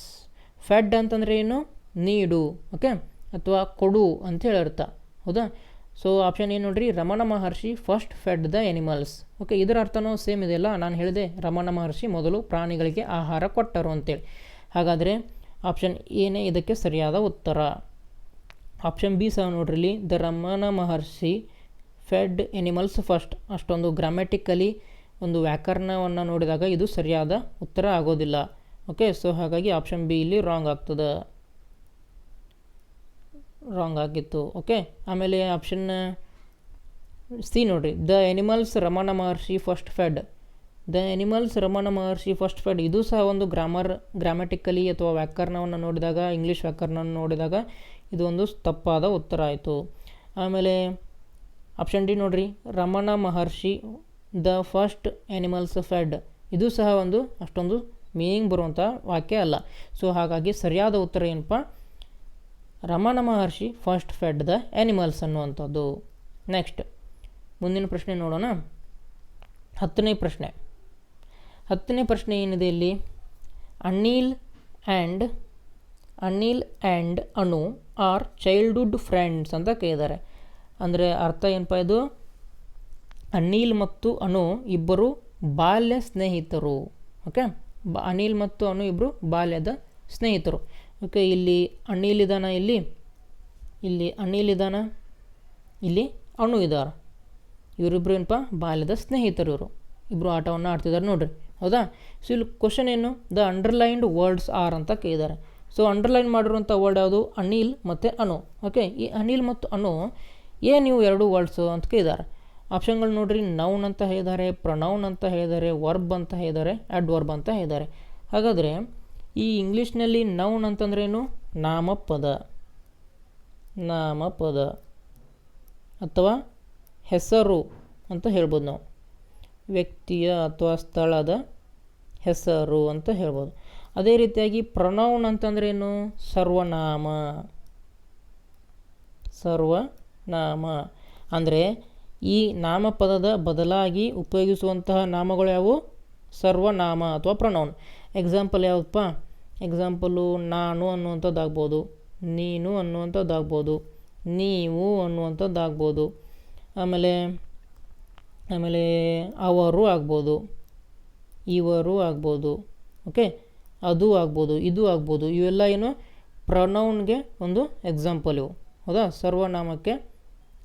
fed ಅಂತಂದರೆ ಏನು? ನೀಡು ಓಕೆ ಅಥವಾ ಕೊಡು ಅಂತ ಅರ್ಥ. ಹೌದಾ? ಸೊ ಆಪ್ಷನ್ ಏನು ನೋಡ್ರಿ. Ramana Maharshi first fed the animals okay ಇದರ ಅರ್ಥನೂ ಸೇಮ್ ಇದೆಯಲ್ಲ ನಾನು ಹೇಳಿದೆ ರಮಣ ಮಹರ್ಷಿ ಮೊದಲು ಪ್ರಾಣಿಗಳಿಗೆ ಆಹಾರ ಕೊಟ್ಟರು ಅಂತೇಳಿ. ಹಾಗಾದರೆ ಆಪ್ಷನ್ ಏನೇ ಇದಕ್ಕೆ ಸರಿಯಾದ ಉತ್ತರ. ಆಪ್ಷನ್ ಬಿ ಸಹ ನೋಡ್ರಿ, the Ramana Maharshi fed animals first ಅಷ್ಟೊಂದು ಗ್ರಾಮ್ಯಾಟಿಕಲಿ ಒಂದು ವ್ಯಾಕರಣವನ್ನು ನೋಡಿದಾಗ ಇದು ಸರಿಯಾದ ಉತ್ತರ ಆಗೋದಿಲ್ಲ. ಓಕೆ ಸೊ ಹಾಗಾಗಿ ಆಪ್ಷನ್ ಬಿ ಇಲ್ಲಿ ರಾಂಗ್ ಆಗ್ತದೆ. ರಾಂಗ್ ಆಗಿತ್ತು. ಓಕೆ ಆಮೇಲೆ ಆಪ್ಷನ್ ಸಿ ನೋಡ್ರಿ, the animals Ramana Maharshi first fed the animals Ramana Maharshi first fed ಇದು ಸಹ ಒಂದು ಗ್ರಾಮರ್ ಗ್ರಾಮ್ಯಾಟಿಕಲಿ ಅಥವಾ ವ್ಯಾಕರಣವನ್ನು ನೋಡಿದಾಗ ಇಂಗ್ಲೀಷ್ ವ್ಯಾಕರಣವನ್ನು ನೋಡಿದಾಗ ಇದು ಒಂದು ತಪ್ಪಾದ ಉತ್ತರ ಆಯಿತು. ಆಮೇಲೆ ಆಪ್ಷನ್ ಡಿ ನೋಡ್ರಿ. Ramana Maharshi, the first animals fed. ಇದು ಸಹ ಒಂದು ಅಷ್ಟೊಂದು ಮೀನಿಂಗ್ ಬರುವಂಥ ವಾಕ್ಯ ಅಲ್ಲ. ಸೊ, ಹಾಗಾಗಿ ಸರಿಯಾದ ಉತ್ತರ ಏನಪ್ಪ? Ramana Maharshi first fed the animals ಅನ್ನುವಂಥದ್ದು. ನೆಕ್ಸ್ಟ್, ಮುಂದಿನ ಪ್ರಶ್ನೆ ನೋಡೋಣ. ಹತ್ತನೇ ಪ್ರಶ್ನೆ. ಹತ್ತನೇ ಪ್ರಶ್ನೆ ಏನಿದೆ ಇಲ್ಲಿ? Anil and Anil and Anu are childhood friends ಅಂತ ಕೇಳಿದ್ದಾರೆ. ಅಂದರೆ ಅರ್ಥ ಏನಪ್ಪ ಇದು? ಅನಿಲ್ ಮತ್ತು ಅನು ಇಬ್ಬರು ಬಾಲ್ಯ ಸ್ನೇಹಿತರು. ಓಕೆ? ಬ ಅನಿಲ್ ಮತ್ತು ಅನು ಇಬ್ಬರು ಬಾಲ್ಯದ ಸ್ನೇಹಿತರು. ಓಕೆ, ಇಲ್ಲಿ ಅನಿಲ್ ಇದಾನ ಇಲ್ಲಿ? ಇಲ್ಲಿ ಅನಿಲ್ ಇದಾನ? ಇಲ್ಲಿ ಅಣು ಇದ್ದಾರೆ ಇವರಿಬ್ಬರು ಏನಪ್ಪ? ಬಾಲ್ಯದ ಸ್ನೇಹಿತರು ಇವರು. ಇಬ್ಬರು ಆಟವನ್ನು ಆಡ್ತಿದ್ದಾರೆ ನೋಡ್ರಿ. ಹೌದಾ? ಸೊ ಇಲ್ಲಿ ಕ್ವಶನ್ ಏನು? ದ ಅಂಡರ್ಲೈನ್ಡ್ ವರ್ಡ್ಸ್ ಆರ್ ಅಂತ ಕೇಳಿದ್ದಾರೆ. ಸೊ ಅಂಡರ್ಲೈನ್ ಮಾಡಿರುವಂಥ ವರ್ಡ್ ಯಾವುದು? ಅನಿಲ್ ಮತ್ತು ಅನು. ಓಕೆ ಈ ಅನಿಲ್ ಮತ್ತು ಅನು ಏನು ನೀವು ಎರಡು ವರ್ಡ್ಸು ಅಂತ ಕೇಳಿದ್ದಾರೆ ಆಪ್ಷನ್ಗಳು ನೋಡಿರಿ ನೌನ್ ಅಂತ ಹೇಳಿದ್ದಾರೆ ಪ್ರನೌನ್ ಅಂತ ಹೇಳಿದ್ದಾರೆ ವರ್ಬ್ ಅಂತ ಹೇಳಿದ್ದಾರೆ ಅಡ್ ವರ್ಬ್ ಅಂತ ಹೇಳಿದ್ದಾರೆ ಹಾಗಾದರೆ, ಈ ಇಂಗ್ಲೀಷ್ನಲ್ಲಿ ನೌನ್ ಅಂತಂದ್ರೇನು ನಾಮಪದ. ನಾಮಪದ. ಅಥವಾ ಹೆಸರು ಅಂತ ಹೇಳ್ಬೋದು ನಾವು. ವ್ಯಕ್ತಿಯ ಅಥವಾ ಸ್ಥಳದ ಹೆಸರು ಅಂತ ಹೇಳ್ಬೋದು. ಅದೇ ರೀತಿಯಾಗಿ ಪ್ರನೌನ್ ಅಂತಂದ್ರೇನು ಸರ್ವನಾಮ. ಸರ್ವನಾಮ. ಅಂದರೆ ಈ ನಾಮಪದದ ಬದಲಾಗಿ ಉಪಯೋಗಿಸುವಂತಹ ನಾಮಗಳು ಯಾವುವು? ಸರ್ವನಾಮ ಅಥವಾ ಪ್ರನೌನ್ ಎಕ್ಸಾಂಪಲ್ ಯಾವುದಪ್ಪ? ಎಕ್ಸಾಂಪಲು ನಾನು ಅನ್ನುವಂಥದ್ದಾಗ್ಬೋದು. ನೀನು ಅನ್ನುವಂಥದ್ದಾಗ್ಬೋದು. ನೀವು ಅನ್ನುವಂಥದ್ದಾಗ್ಬೋದು. ಆಮೇಲೆ ಆಮೇಲೆ ಅವರು ಆಗ್ಬೋದು. ಇವರು ಆಗ್ಬೋದು. ಓಕೆ ಅದು ಆಗ್ಬೋದು, ಇದು ಆಗ್ಬೋದು, ಇವೆಲ್ಲ ಏನು? ಪ್ರನೌನ್ಗೆ ಒಂದು ಎಕ್ಸಾಂಪಲ್ ಇವು. ಹೌದಾ? ಸರ್ವನಾಮಕ್ಕೆ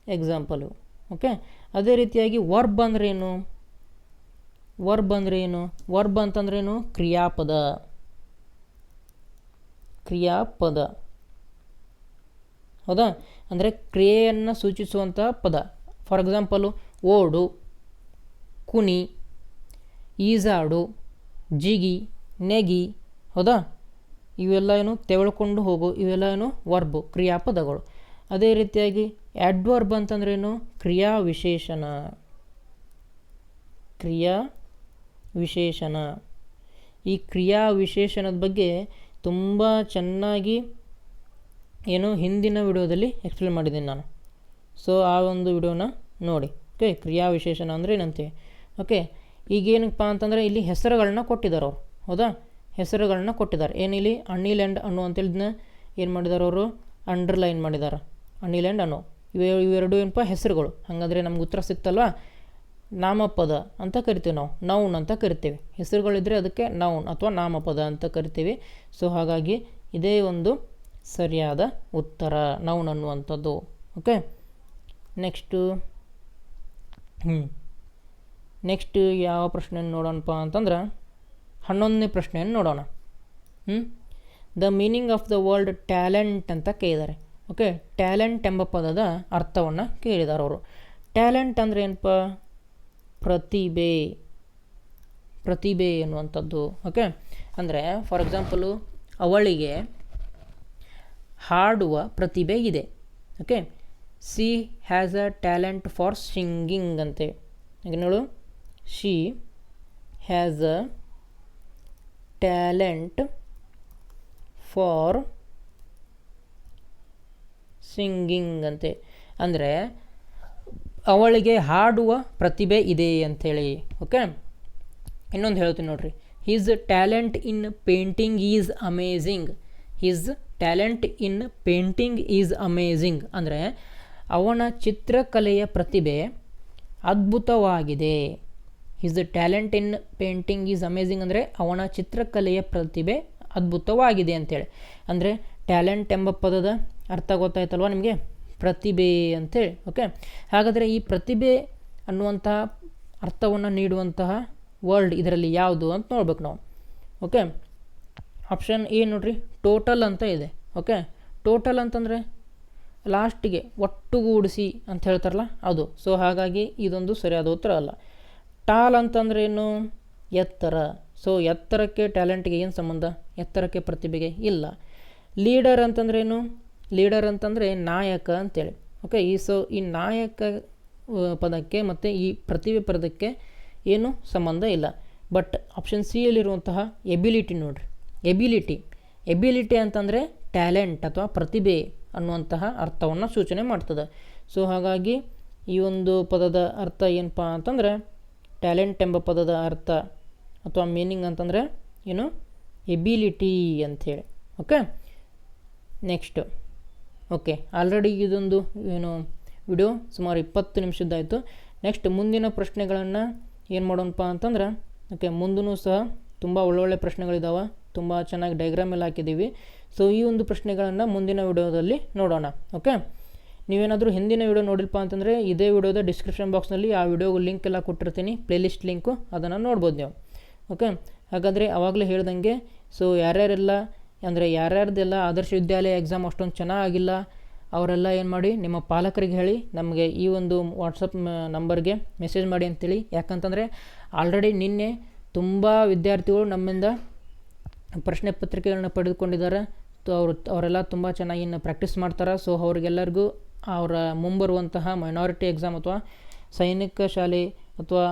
ಎಕ್ಸಾಂಪಲ್ ಇವು. ಓಕೆ ಅದೇ ರೀತಿಯಾಗಿ ವರ್ಬ್ ಅಂದ್ರೆ ಏನು? ವರ್ಬ್ ಅಂದ್ರೆ ಏನು? ವರ್ಬ್ ಅಂತಂದ್ರೇನು ಕ್ರಿಯಾಪದ. ಕ್ರಿಯಾಪದ. ಹೌದಾ? ಅಂದರೆ ಕ್ರಿಯೆಯನ್ನು ಸೂಚಿಸುವಂಥ ಪದ. ಫಾರ್ ಎಕ್ಸಾಂಪಲು ಓಡು ಕುನಿ ಈಜಾಡು, ಜಿಗಿ, ನೆಗಿ ಹೌದಾ? ಇವೆಲ್ಲ ಏನು ತೆವಳ್ಕೊಂಡು ಹೋಗು ಇವೆಲ್ಲ ಏನು ವರ್ಬು, ಕ್ರಿಯಾಪದಗಳು. ಅದೇ ರೀತಿಯಾಗಿ ಅಡ್ವರ್ಬ್ ಅಂತಂದ್ರೇನು? ಕ್ರಿಯಾ ವಿಶೇಷಣ ಕ್ರಿಯಾ ವಿಶೇಷಣ ಈ ಕ್ರಿಯಾ ವಿಶೇಷಣದ ಬಗ್ಗೆ ತುಂಬ ಚೆನ್ನಾಗಿ ಏನು ಹಿಂದಿನ ವಿಡಿಯೋದಲ್ಲಿ ಎಕ್ಸ್ಪ್ಲೇನ್ ಮಾಡಿದ್ದೀನಿ ನಾನು. ಸೊ ಆ ಒಂದು ವಿಡಿಯೋನ ನೋಡಿ. ಓಕೆ ಕ್ರಿಯಾ ವಿಶೇಷಣ ಅಂದರೆ ಏನಂತೀವಿ ಓಕೆ ಈಗೇನಪ್ಪ ಅಂತಂದರೆ ಇಲ್ಲಿ ಹೆಸರುಗಳನ್ನ ಕೊಟ್ಟಿದ್ದಾರೆ ಅವರು. ಹೌದಾ? ಹೆಸರುಗಳನ್ನ ಕೊಟ್ಟಿದ್ದಾರೆ. ಏನಿಲ್ಲಿ ಅನಿಲ್ ಆ್ಯಂಡ್ ಅನ್ನು ಅಂತೇಳಿದ್ನ ಏನು ಮಾಡಿದ್ದಾರೆ ಅವರು? ಅಂಡರ್ಲೈನ್ ಮಾಡಿದ್ದಾರೆ ಅನಿಲ್ ಆ್ಯಂಡ್ ಅನ್ನು ಇವೆ ಇವೆರಡು ಏನಪ್ಪ? ಹೆಸರುಗಳು. ಹಾಗಾದರೆ ನಮ್ಗೆ ಉತ್ತರ ಸಿಕ್ತಲ್ವಾ? ನಾಮಪದ ಅಂತ ಕರಿತೀವಿ ನಾವು. ನೌನ್ ಅಂತ ಕರಿತೀವಿ. ಹೆಸರುಗಳಿದ್ದರೆ ಅದಕ್ಕೆ ನೌನ್ ಅಥವಾ ನಾಮಪದ ಅಂತ ಕರಿತೀವಿ. ಸೊ, ಹಾಗಾಗಿ ಇದೇ ಒಂದು ಸರಿಯಾದ ಉತ್ತರ. ನೌನ್ ಅನ್ನುವಂಥದ್ದು. ಓಕೆ? ನೆಕ್ಸ್ಟು. ಹ್ಞೂ ನೆಕ್ಸ್ಟ್ ಯಾವ ಪ್ರಶ್ನೆಯನ್ನು ನೋಡೋಣಪ್ಪ ಅಂತಂದ್ರೆ ಹನ್ನೊಂದನೇ ಪ್ರಶ್ನೆಯನ್ನು ನೋಡೋಣ. The meaning of the word talent ಅಂತ ಕೇಳಿದ್ದಾರೆ. ಓಕೆ ಟ್ಯಾಲೆಂಟ್ ಎಂಬ ಪದದ ಅರ್ಥವನ್ನು ಕೇಳಿದ್ದಾರೆ ಅವರು. ಟ್ಯಾಲೆಂಟ್ ಅಂದರೆ ಏನಪ್ಪ ಪ್ರತಿಭೆ. ಪ್ರತಿಭೆ ಎನ್ನುವಂಥದ್ದು. ಓಕೆ ಅಂದರೆ ಫಾರ್ ಎಕ್ಸಾಂಪಲು ಅವಳಿಗೆ ಹಾಡುವ ಪ್ರತಿಭೆ ಇದೆ. Okay she has a talent for singing ಅಂತೇಳಿ ನೋಡು. She has a talent for singing ಅಂತೆ. ಅಂದರೆ ಅವಳಿಗೆ ಹಾಡುವ ಪ್ರತಿಭೆ ಇದೆ ಅಂಥೇಳಿ. ಓಕೆ ಇನ್ನೊಂದು ಹೇಳ್ತೀನಿ ನೋಡ್ರಿ. His talent in painting is amazing his talent in painting is amazing ಅಂದರೆ ಅವನ ಚಿತ್ರಕಲೆಯ ಪ್ರತಿಭೆ ಅದ್ಭುತವಾಗಿದೆ. His talent in painting is amazing ಅಂದರೆ ಅವನ ಚಿತ್ರಕಲೆಯ ಪ್ರತಿಭೆ ಅದ್ಭುತವಾಗಿದೆ ಅಂತೇಳಿ. ಅಂದರೆ ಟ್ಯಾಲೆಂಟ್ ಎಂಬ ಪದದ ಅರ್ಥ ಗೊತ್ತಾಯ್ತಲ್ವ ನಿಮಗೆ? ಪ್ರತಿಭೆ ಅಂತೇಳಿ ಓಕೆ ಹಾಗಾದರೆ ಈ ಪ್ರತಿಭೆ ಅನ್ನುವಂತಹ ಅರ್ಥವನ್ನು ನೀಡುವಂತಹ ವರ್ಡ್ ಇದರಲ್ಲಿ ಯಾವುದು ಅಂತ ನೋಡ್ಬೇಕು ನಾವು ಓಕೆ ಆಪ್ಷನ್ ಎ ನೋಡ್ರಿ ಟೋಟಲ್ ಅಂತ ಇದೆ ಓಕೆ ಟೋಟಲ್ ಅಂತಂದರೆ ಲಾಸ್ಟಿಗೆ ಒಟ್ಟುಗೂಡಿಸಿ ಅಂತ ಹೇಳ್ತಾರಲ್ಲ ಅದು. ಸೊ ಹಾಗಾಗಿ ಇದೊಂದು ಸರಿಯಾದ ಉತ್ತರ ಅಲ್ಲ. ಟಾಲ್ ಅಂತಂದ್ರೆ ಏನು ಎತ್ತರ. ಸೊ ಎತ್ತರಕ್ಕೆ ಟ್ಯಾಲೆಂಟ್ಗೆ ಏನು ಸಂಬಂಧ? ಎತ್ತರಕ್ಕೆ ಪ್ರತಿಭೆಗೆ ಇಲ್ಲ. ಲೀಡರ್ ಅಂತಂದ್ರೇನು? ಲೀಡರ್ ಅಂತಂದರೆ ನಾಯಕ ಅಂತೇಳಿ. ಓಕೆ ಈ ಸೊ ಈ ನಾಯಕ ಪದಕ್ಕೆ ಮತ್ತು ಈ ಪ್ರತಿಭೆ ಪದಕ್ಕೆ ಏನು ಸಂಬಂಧ ಇಲ್ಲ. ಬಟ್ ಆಪ್ಷನ್ ಸಿ ಯಲ್ಲಿರುವಂತಹ ಎಬಿಲಿಟಿ ನೋಡ್ರಿ. ಎಬಿಲಿಟಿ ಎಬಿಲಿಟಿ ಅಂತಂದರೆ ಟ್ಯಾಲೆಂಟ್ ಅಥವಾ ಪ್ರತಿಭೆ ಅನ್ನುವಂತಹ ಅರ್ಥವನ್ನು ಸೂಚನೆ ಮಾಡ್ತದೆ. ಸೊ ಹಾಗಾಗಿ ಈ ಒಂದು ಪದದ ಅರ್ಥ ಏನಪ್ಪ ಅಂತಂದರೆ ಟ್ಯಾಲೆಂಟ್ ಎಂಬ ಪದದ ಅರ್ಥ ಅಥವಾ ಮೀನಿಂಗ್ ಅಂತಂದರೆ ಏನು? ಎಬಿಲಿಟಿ ಅಂಥೇಳಿ ಓಕೆ ನೆಕ್ಸ್ಟು ಓಕೆ ಆಲ್ರೆಡಿ ಇದೊಂದು ಏನು ವಿಡಿಯೋ ಸುಮಾರು ಇಪ್ಪತ್ತು ನಿಮಿಷದ್ದಾಯಿತು ನೆಕ್ಸ್ಟ್ ಮುಂದಿನ ಪ್ರಶ್ನೆಗಳನ್ನು ಏನು ಮಾಡೋಣಪ್ಪ ಅಂತಂದ್ರೆ ಓಕೆ ಮುಂದೂ ಸಹ ತುಂಬ ಒಳ್ಳೊಳ್ಳೆ ಪ್ರಶ್ನೆಗಳಿದ್ದಾವೆ ತುಂಬ ಚೆನ್ನಾಗಿ ಡೈಗ್ರಾಮ್ ಎಲ್ಲ ಹಾಕಿದ್ದೀವಿ ಸೊ ಈ ಒಂದು ಪ್ರಶ್ನೆಗಳನ್ನು ಮುಂದಿನ ವಿಡಿಯೋದಲ್ಲಿ ನೋಡೋಣ. ಓಕೆ ನೀವೇನಾದರೂ ಹಿಂದಿನ ವಿಡಿಯೋ ನೋಡಿಲ್ಪ ಅಂತಂದರೆ ಇದೇ ವಿಡಿಯೋದ ಡಿಸ್ಕ್ರಿಪ್ಷನ್ ಬಾಕ್ಸ್ನಲ್ಲಿ ಆ ವಿಡಿಯೋಗೆ ಲಿಂಕ್ ಎಲ್ಲ ಕೊಟ್ಟಿರ್ತೀನಿ ಪ್ಲೇಲಿಸ್ಟ್ ಲಿಂಕು ಅದನ್ನು ನೋಡ್ಬೋದು ನೀವು. ಓಕೆ ಹಾಗಾದರೆ ಆವಾಗಲೇ ಹೇಳ್ದಂಗೆ ಸೊ ಯಾರ್ಯಾರೆಲ್ಲ, ಅಂದರೆ ಯಾರ್ಯಾರ್ದೆಲ್ಲ ಆದರ್ಶ ವಿದ್ಯಾಲಯ ಎಕ್ಸಾಮ್ ಅಷ್ಟೊಂದು ಚೆನ್ನಾಗಿಲ್ಲ, ಅವರೆಲ್ಲ ಏನು ಮಾಡಿ, ನಿಮ್ಮ ಪಾಲಕರಿಗೆ ಹೇಳಿ, ನಮಗೆ ಈ ಒಂದು ವಾಟ್ಸಪ್ ನಂಬರ್ಗೆ ಮೆಸೇಜ್ ಮಾಡಿ ಅಂತೇಳಿ. ಯಾಕಂತಂದರೆ ಆಲ್ರೆಡಿ ನಿನ್ನೆ ತುಂಬ ವಿದ್ಯಾರ್ಥಿಗಳು ನಮ್ಮಿಂದ ಪ್ರಶ್ನೆ ಪತ್ರಿಕೆಗಳನ್ನ ಪಡೆದುಕೊಂಡಿದ್ದಾರೆ. ಅವರು, ಅವರೆಲ್ಲ ತುಂಬ ಚೆನ್ನಾಗಿ ಪ್ರಾಕ್ಟೀಸ್ ಮಾಡ್ತಾರೆ. ಸೊ ಅವ್ರಿಗೆಲ್ಲರಿಗೂ ಅವರ ಮುಂಬರುವಂತಹ ಮೈನಾರಿಟಿ ಎಕ್ಸಾಮ್ ಅಥವಾ ಸೈನಿಕ ಶಾಲೆ ಅಥವಾ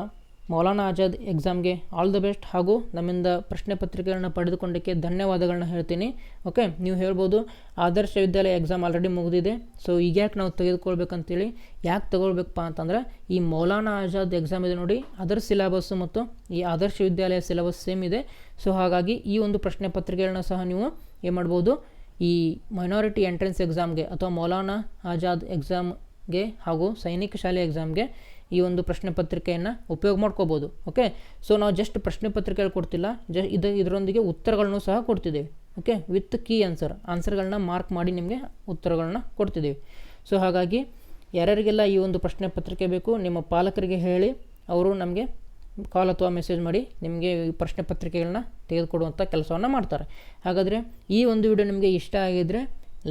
ಮೌಲಾನಾ ಆಜಾದ್ ಎಕ್ಸಾಮ್ಗೆ ಆಲ್ ದ ಬೆಸ್ಟ್ ಹಾಗೂ ನಮ್ಮಿಂದ ಪ್ರಶ್ನೆ ಪತ್ರಿಕೆಗಳನ್ನ ಪಡೆದುಕೊಂಡಕ್ಕೆ ಧನ್ಯವಾದಗಳನ್ನ ಹೇಳ್ತೀನಿ. ಓಕೆ ನೀವು ಹೇಳ್ಬೋದು ಆದರ್ಶ ವಿದ್ಯಾಲಯ ಎಕ್ಸಾಮ್ ಆಲ್ರೆಡಿ ಮುಗಿದಿದೆ. ಸೊ ಈಗ ಯಾಕೆ ನಾವು ತೆಗೆದುಕೊಳ್ಬೇಕಂತೇಳಿ, ಯಾಕೆ ತಗೊಳ್ಬೇಕಪ್ಪ ಅಂತಂದ್ರೆ, ಈ ಮೌಲಾನಾ ಆಜಾದ್ ಎಕ್ಸಾಮ್ ಇದೆ ನೋಡಿ, ಅದರ್ ಸಿಲೆಬಸ್ಸು ಮತ್ತು ಈ ಆದರ್ಶ ವಿದ್ಯಾಲಯ ಸಿಲೆಬಸ್ ಸೇಮ್ ಇದೆ. ಸೊ ಹಾಗಾಗಿ ಈ ಒಂದು ಪ್ರಶ್ನೆ ಪತ್ರಿಕೆಗಳನ್ನ ಸಹ ನೀವು ಏನು ಮಾಡ್ಬೋದು ಈ ಮೈನಾರಿಟಿ ಎಂಟ್ರೆನ್ಸ್ ಎಕ್ಸಾಮ್ಗೆ ಅಥವಾ ಮೌಲಾನಾ ಆಜಾದ್ ಎಕ್ಸಾಮ್ಗೆ ಹಾಗೂ ಸೈನಿಕ ಶಾಲೆ ಎಕ್ಸಾಮ್ಗೆ ಈ ಒಂದು ಪ್ರಶ್ನೆ ಪತ್ರಿಕೆಯನ್ನು ಉಪಯೋಗ ಮಾಡ್ಕೋಬೋದು ಓಕೆ ಸೊ ನಾವು ಜಸ್ಟ್ ಪ್ರಶ್ನೆ ಪತ್ರಿಕೆಗಳು ಕೊಡ್ತಿಲ್ಲ, ಜ, ಇದು, ಇದರೊಂದಿಗೆ ಉತ್ತರಗಳನ್ನು ಸಹ ಕೊಡ್ತಿದ್ದೇವೆ ಓಕೆ ವಿತ್ ಕೀ ಆನ್ಸರ್ ಆನ್ಸರ್ಗಳನ್ನ ಮಾರ್ಕ್ ಮಾಡಿ ನಿಮಗೆ ಉತ್ತರಗಳನ್ನ ಕೊಡ್ತಿದ್ದೀವಿ. ಸೊ ಹಾಗಾಗಿ, ಯಾರ್ಯಾರಿಗೆಲ್ಲ ಈ ಒಂದು ಪ್ರಶ್ನೆ ಪತ್ರಿಕೆ ಬೇಕು, ನಿಮ್ಮ ಪಾಲಕರಿಗೆ ಹೇಳಿ, ಅವರು ನಮಗೆ ಕಾಲ್ ಅಥವಾ ಮೆಸೇಜ್ ಮಾಡಿ ನಿಮಗೆ ಪ್ರಶ್ನೆ ಪತ್ರಿಕೆಗಳನ್ನ ತೆಗೆದುಕೊಡುವಂಥ ಕೆಲಸವನ್ನು ಮಾಡ್ತಾರೆ. ಹಾಗಾದರೆ ಈ ಒಂದು ವಿಡಿಯೋ ನಿಮಗೆ ಇಷ್ಟ ಆಗಿದ್ದರೆ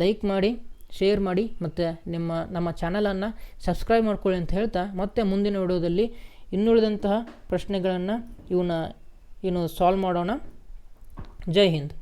ಲೈಕ್ ಮಾಡಿ ಶೇರ್ ಮಾಡಿ ಮತ್ತು ನಿಮ್ಮ, ನಮ್ಮ ಚಾನಲನ್ನು ಸಬ್ಸ್ಕ್ರೈಬ್ ಮಾಡ್ಕೊಳ್ಳಿ ಅಂತ ಹೇಳ್ತಾ ಮತ್ತೆ ಮುಂದಿನ ವಿಡಿಯೋದಲ್ಲಿ ಇನ್ನುಳಿದಂತಹ ಪ್ರಶ್ನೆಗಳನ್ನು ಇವನ್ನ, ಏನು ಸಾಲ್ವ್ ಮಾಡೋಣ. ಜೈ ಹಿಂದ್.